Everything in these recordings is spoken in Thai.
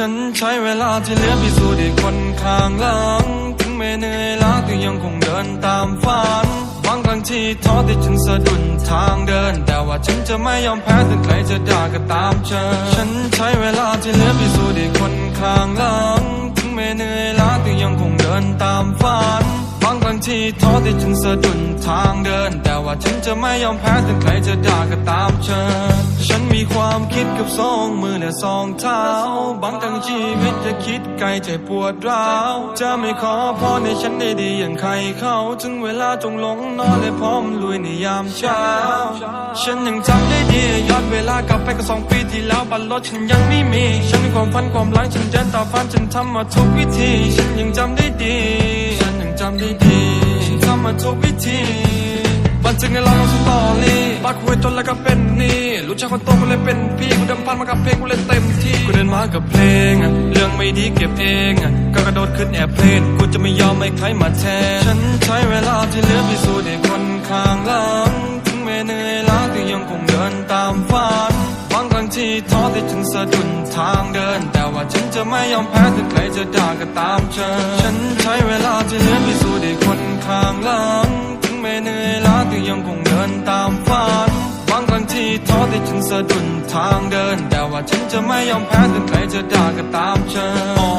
ฉันใช้เวลาที่เหลือพิสูจน์ให้คนข้างหลัง ถึงไม่เหนื่อยล้าแต่ยังคงเดินตามฝันบางครั้งที่ท้อที่ฉันสะดุดทางเดิน แต่ว่าฉันจะไม่ยอมแพ้ถึงใครจะด่าก็ตามเชิญฉันใช้เวลาที่เหลือพิสูจน์ให้คนข้างหลัง ถึงไม่เหนื่อยล้าแต่ยังคงเดินตามฝันางที่ท้อที่ฉันสะดุดทางเดิน แต่ว่าฉันจะไม่ยอมแพ้ถึงใครจะด่าก็ตามเชิญฉันมีความคิดกับสองมือและสองเท้า บางครั้งชีวิตจะคิดไกลใจปวดร้าว จะไม่ขอพรในฉันได้ดีอย่างใครเขาถึงเวลาจงลงนอนและพร้อมลุยในยามเช้า ฉันยังจำได้ดีย้อนเวลากลับไปก็สองปีที่แล้วบัตรรถฉันยังไม่มี ฉันมีความฝันความหลังฉันเดินต่อฝันฉันทำมาทุกวิธี ฉันยังจำได้ดีำได้ดี ฉันทำมาทุกวิธีวันจึงในเราลงสตอรี่ปากคุยจนแล้วก็เป็นนี่รู้จักคนโตก็เลยเป็นพี่กูเดิมพันมากับเพลงกูเล่นเต็มที่กูเดินมากับเพลงอะเรื่องไม่ดีเก็บเองอะก็กระโดดขึ้นแอบเพลนกูจะไม่ยอมให้ใครมาแทนฉันใช้เวลาที่เหลือพิสูจน์ให้คนข้างหลังถึงแม้เหนื่อยล้าแต่ยังคงเดินตามฝันบางครั้งที่ท้อที่ฉันสะดุดทางเดิน ว่าฉันจะไม่ยอมแพ้ถึงใครจะด่าก็ตามเชิญฉันใช้เวลาที่เหลือพิสูจน์ให้คนข้างหลัง ถึงแม้เหนื่อยล้าแต่ยังคงเดินตามฝันบางครั้งที่ท้อที่ฉันสะดุดทางเดิน แต่ว่าฉันจะไม่ยอมแพ้ถึงใครจะด่าก็ตามเชิญอ๋อ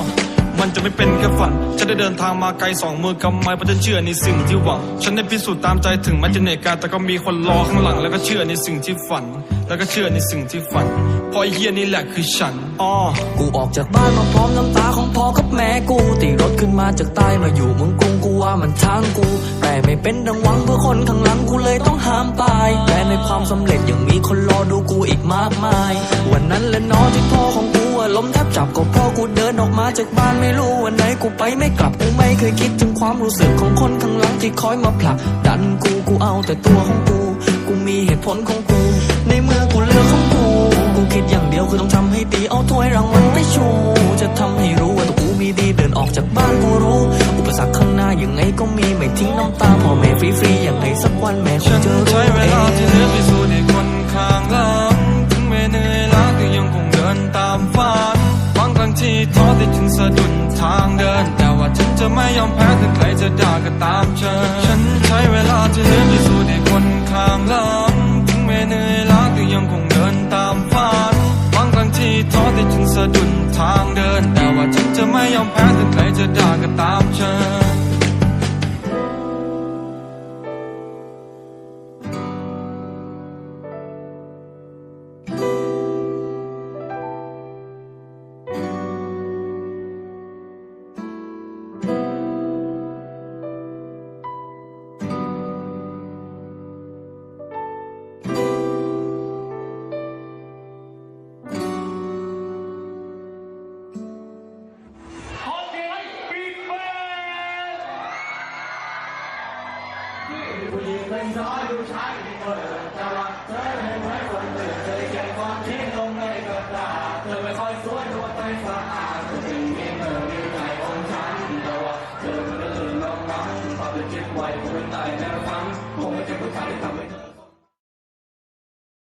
มันจะไม่เป็นแค่ฝัน ฉันได้เดินทางมาไกลสองมือกำไม้เพราะฉันเชื่อในสิ่งที่หวัง ฉันได้พิสูจน์ตามใจถึงแม้จะเหนื่อยกายแต่ก็มีคนรอข้างหลัง แล้วก็เชื่อในสิ่งที่ฝัน แล้วก็เชื่อในสิ่งที่ฝันเพราะไอ้เฮียนี่แหละคือฉันอ๋อกูออกจากบ้านมาพร้อมน้ำตาของพ่อกับแม่กูตีรถขึ้นมาจากใต้มาอยู่เมืองกรุงกูว่ามันทางกู แต่ไม่เป็นดังหวังเพื่อคนข้างหลังกูเลยต้องห้ามตายแต่ในความสำเร็จยังมีคนรอดูกูอีกมากมาย วันนั้นและเนอที่พ่อของ ล้มแทบจับก็เพราะกูเดินออกมาจากบ้านไม่รู้วันไหนกูไปไม่กลับกูไม่เคยคิดถึงความรู้สึกของคนข้างหลังที่คอยมาผลักดันกูกูเอาแต่ตัวของกู กูมีเหตุผลของกู ในเมื่อกูเลือกของกูกูคิดอย่างเดียวคือต้องทำให้ดีเอาถ้วยรางวัลไปชูจะทำให้รู้ว่าตัวกูมีดีเดินออกจากบ้านกูรู้ อุปสรรคข้างหน้ายังไงก็มีไม่ทิ้งน้ำตาพ่อแม่ฟรีๆอย่างไงสักวันแม่คงนจอ ทางเดิน แต่ว่าฉันจะไม่ยอมแพ้ถึงใครจะด่าก็ตามเชิญฉันใช้เวลาที่เหลือพิสูจน์ให้คนข้างหลังถึงแม้เหนื่อยล้าแต่ยังคงเดินตามฝันบางครั้งที่ท้อที่ฉันสะดุดทางเดิน แต่ว่าฉันจะไม่ยอมแพ้ถึงใครจะด่าก็ตามเชิญ เป็นน้อยดูชายที่เปิดจะรักเธอให้ไว้คนอื่นเธอเขียนความคิดลงในกระดาษเธอไม่ค่อยสวยหัวใจสะอาดเธอจึงมีเธอมีใจของฉันแต่ว่าเธอมันก็ลืมน้องมั้งความเป็นคิดไว้คงเป็นตายแนวฟังคงไม่ใช่ผู้ชายที่ทำให้เธอ